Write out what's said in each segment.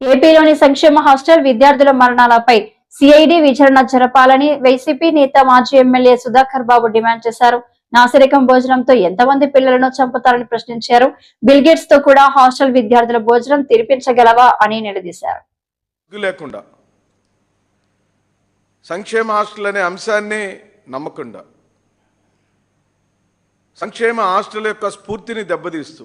ఏపీలోని సంక్షేమ హాస్టల్ విద్యార్థుల మరణాలపై సిఐడి విచారణ జరపాలని వైసీపీ నేత మాజీ ఎమ్మెల్యే సుధాకర్ బాబు డిమాండ్ చేశారు. నాసిరకం భోజనంతో ఎంతమంది పిల్లలను చంపుతారని ప్రశ్నించారు. బిల్గేట్స్తో కూడా హాస్టల్ విద్యార్థుల భోజనం తినిపించగలవా అని నిలదీశారు. లేకుండా సంక్షేమ హాస్టల్ అనే అంశాన్ని నమ్మకుండా సంక్షేమ హాస్టల్ యొక్క స్ఫూర్తిని దెబ్బతీస్తూ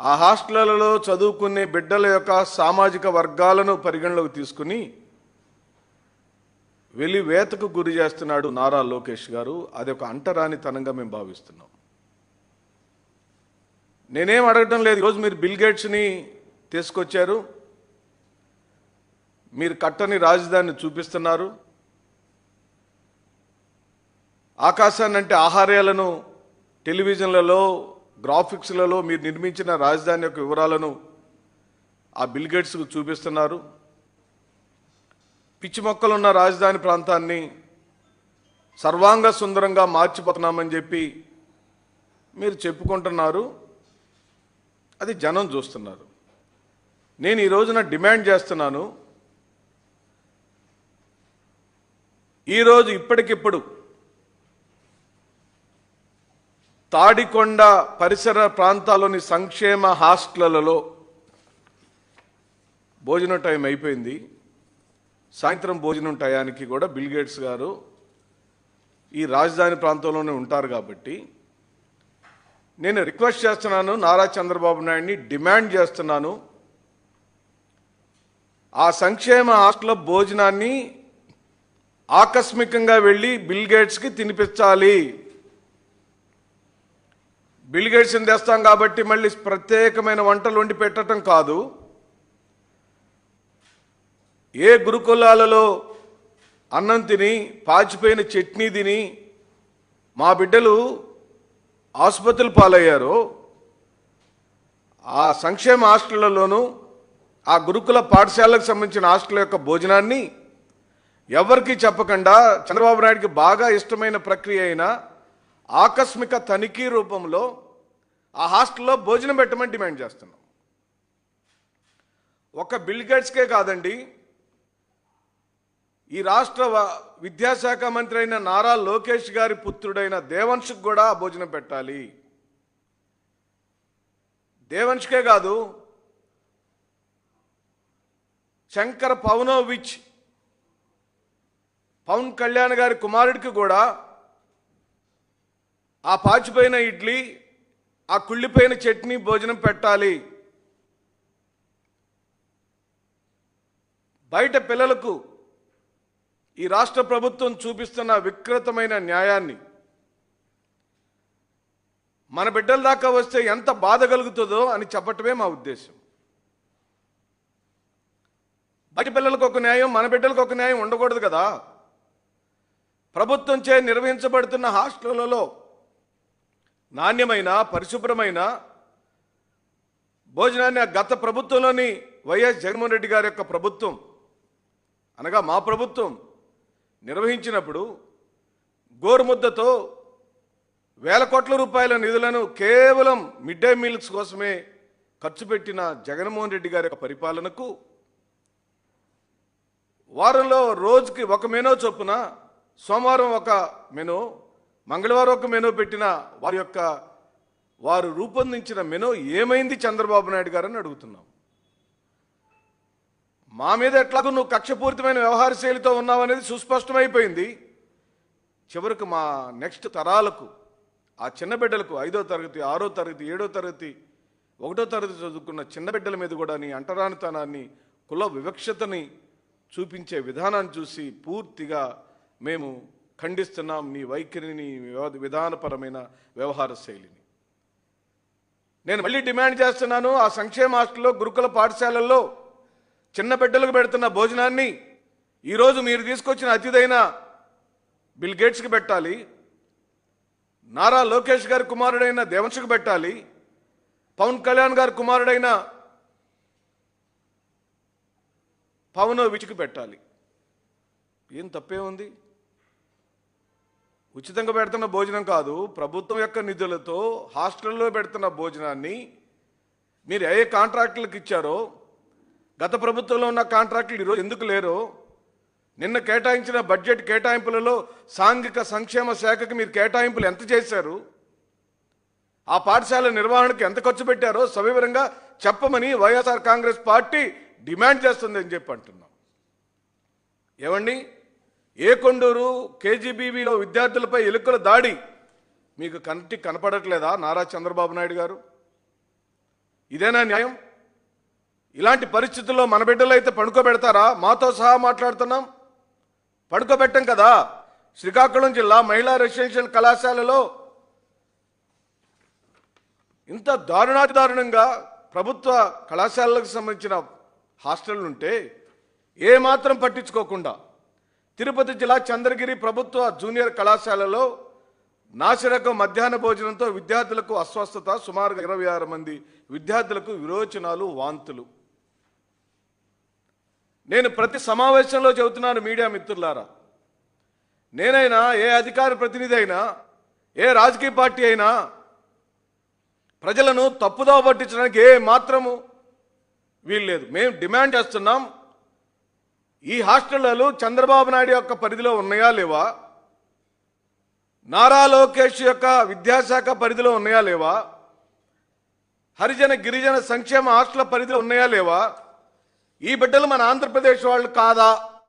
ఆ హాస్టళ్ళలో చదువుకునే బిడ్డల యొక్క సామాజిక వర్గాలను పరిగణలోకి తీసుకుని వెలి వేతకు గురి చేస్తున్నాడు నారా లోకేష్ గారు. అది ఒక అంటరానితనంగా మేము భావిస్తున్నాం. నేనేం అడగటం లేదు. ఈరోజు మీరు బిల్ గేట్స్ని తీసుకొచ్చారు. మీరు కట్టని రాజధానిని చూపిస్తున్నారు. ఆకాశాన్ని అంటే ఆహార్యాలను టెలివిజన్లలో గ్రాఫిక్స్లలో మీరు నిర్మించిన రాజధాని యొక్క వివరాలను ఆ బిల్గేట్స్కు చూపిస్తున్నారు. పిచ్చి మొక్కలున్న రాజధాని ప్రాంతాన్ని సర్వాంగ సుందరంగా మార్చిపోతున్నామని చెప్పి మీరు చెప్పుకుంటున్నారు. అది జనం చూస్తున్నారు. నేను ఈ రోజున డిమాండ్ చేస్తున్నాను. ఈరోజు ఇప్పటికిప్పుడు తాడికొండ పరిసర ప్రాంతాల్లోని సంక్షేమ హాస్టళ్ళలో భోజనం టైం అయిపోయింది. సాయంత్రం భోజనం టయానికి కూడా బిల్ గేట్స్ గారు ఈ రాజధాని ప్రాంతంలోనే ఉంటారు కాబట్టి నేను రిక్వెస్ట్ చేస్తున్నాను నారా చంద్రబాబు నాయుడిని డిమాండ్ చేస్తున్నాను. ఆ సంక్షేమ హాస్టల్ భోజనాన్ని ఆకస్మికంగా వెళ్ళి బిల్ గేట్స్కి తినిపించాలి. బిల్ తెస్తాం కాబట్టి మళ్ళీ ప్రత్యేకమైన వంటలు వండి పెట్టడం కాదు. ఏ గురుకులాలలో అన్నం తిని పాచిపోయిన చట్నీ తిని మా బిడ్డలు ఆసుపత్రులు పాలయ్యారో ఆ సంక్షేమ హాస్టళ్ళలోనూ ఆ గురుకుల పాఠశాలకు సంబంధించిన హాస్టల్ యొక్క భోజనాన్ని ఎవరికీ చెప్పకుండా చంద్రబాబు నాయుడికి బాగా ఇష్టమైన ప్రక్రియ అయినా ఆకస్మిక తనిఖీ రూపంలో ఆ హాస్టల్లో భోజనం పెట్టమని డిమాండ్ చేస్తున్నాం. ఒక బిల్ గేట్స్కే కాదండి ఈ రాష్ట్ర విద్యాశాఖ మంత్రి అయిన నారా లోకేష్ గారి పుత్రుడైన దేవంశ్కి కూడా భోజనం పెట్టాలి. దేవంశ్కే కాదు శంకర్ పవనోవిచ్ పవన్ కళ్యాణ్ గారి కుమారుడికి కూడా ఆ పాచిపోయిన ఇడ్లీ ఆ కుళ్ళిపోయిన చట్నీ భోజనం పెట్టాలి. బయట పిల్లలకు ఈ రాష్ట్ర ప్రభుత్వం చూపిస్తున్న వికృతమైన న్యాయాన్ని మన బిడ్డల దాకా వస్తే ఎంత బాధ కలుగుతుందో అని చెప్పటమే మా ఉద్దేశం. బయట పిల్లలకు ఒక న్యాయం మన బిడ్డలకు ఒక న్యాయం ఉండకూడదు కదా. ప్రభుత్వం చే నిర్వహించబడుతున్న హాస్టళ్ళలో నాణ్యమైన పరిశుభ్రమైన భోజనాన్ని గత ప్రభుత్వంలోని వైఎస్ జగన్మోహన్ రెడ్డి గారి యొక్క ప్రభుత్వం అనగా మా ప్రభుత్వం నిర్వహించినప్పుడు గోరుముద్దతో వేల కోట్ల రూపాయల నిధులను కేవలం మిడ్ డే మీల్స్ కోసమే ఖర్చు పెట్టిన జగన్మోహన్ రెడ్డి గారి యొక్క పరిపాలనకు వారంలో రోజుకి ఒక మెనో చొప్పున సోమవారం ఒక మెనో మంగళవారం ఒక మెనో పెట్టిన వారి యొక్క వారు రూపొందించిన మెనో ఏమైంది చంద్రబాబు నాయుడు గారు అని అడుగుతున్నాం. మా మీద ఎట్లాగో నువ్వు కక్షపూరితమైన వ్యవహార శైలితో ఉన్నావనేది సుస్పష్టమైపోయింది. చివరికి మా నెక్స్ట్ తరాలకు ఆ చిన్న బిడ్డలకు ఐదో తరగతి ఆరో తరగతి ఏడో తరగతి ఒకటో తరగతి చదువుకున్న చిన్న బిడ్డల మీద కూడా నీ అంటరానితనాన్ని కుల వివక్షతని చూపించే విధానాన్ని చూసి పూర్తిగా మేము ఖండిస్తున్నాం నీ వైఖరిని విధానపరమైన వ్యవహార శైలిని. నేను మళ్ళీ డిమాండ్ చేస్తున్నాను ఆ సంక్షేమ హాస్టల్లో గురుకుల పాఠశాలల్లో చిన్న బిడ్డలకు పెడుతున్న భోజనాన్ని ఈరోజు మీరు తీసుకొచ్చిన అతిథైన బిల్ గేట్స్కి పెట్టాలి. నారా లోకేష్ గారి కుమారుడైన దేవంశకు పెట్టాలి. పవన్ కళ్యాణ్ గారి కుమారుడైన పవన్ విచికి పెట్టాలి. ఏం తప్పే ఉంది? ఉచితంగా పెడుతున్న భోజనం కాదు ప్రభుత్వం యొక్క నిధులతో హాస్టల్లో పెడుతున్న భోజనాన్ని మీరు ఏ కాంట్రాక్టులకు ఇచ్చారో గత ప్రభుత్వంలో ఉన్న కాంట్రాక్టులు ఈరోజు ఎందుకు లేరు నిన్న కేటాయించిన బడ్జెట్ కేటాయింపులలో సాంఘిక సంక్షేమ శాఖకి మీరు కేటాయింపులు ఎంత చేశారు ఆ పాఠశాల నిర్వహణకు ఎంత ఖర్చు పెట్టారో సవివరంగా చెప్పమని వైఎస్ఆర్ కాంగ్రెస్ పార్టీ డిమాండ్ చేస్తుందని చెప్పి అంటున్నాం. ఏమండి? ఏ కొండూరు కేజీబీవీలో విద్యార్థులపై ఎలుకల దాడి. మీకు కంటికి కనపడట్లేదా నారా చంద్రబాబు నాయుడు గారు? ఇదేనా న్యాయం? ఇలాంటి పరిస్థితుల్లో మన బిడ్డలు అయితే పడుకోబెడతారా? మాతో సహా మాట్లాడుతున్నాం. పడుకోబెట్టం కదా. శ్రీకాకుళం జిల్లా మహిళా రెసిడెన్షియల్ కళాశాలలో ఇంత దారుణాతి దారుణంగా ప్రభుత్వ కళాశాలలకు సంబంధించిన హాస్టళ్ళు ఉంటే ఏమాత్రం పట్టించుకోకుండా తిరుపతి జిల్లా చంద్రగిరి ప్రభుత్వ జూనియర్ కళాశాలలో నాసిరకం మధ్యాహ్న భోజనంతో విద్యార్థులకు అస్వస్థత సుమారు ఇరవై ఆరు మంది విద్యార్థులకు విరోచనాలు వాంతులు. నేను ప్రతి సమావేశంలో చెబుతున్నాను మీడియా మిత్రులారా. నేనైనా ఏ అధికార ప్రతినిధి అయినా ఏ రాజకీయ పార్టీ అయినా ప్రజలను తప్పుదోవ పట్టించడానికి ఏ మాత్రము వీల్లేదు. మేము డిమాండ్ చేస్తున్నాం ఈ హాస్టళ్ళలో చంద్రబాబు నాయుడు యొక్క పరిధిలో ఉన్నాయా లేవా? నారా లోకేష్ యొక్క విద్యాశాఖ పరిధిలో ఉన్నాయా లేవా? హరిజన గిరిజన సంక్షేమ హాస్టల్ పరిధిలో ఉన్నాయా లేవా? ఈ బిడ్డలు మన ఆంధ్రప్రదేశ్ వాళ్ళు కాదా?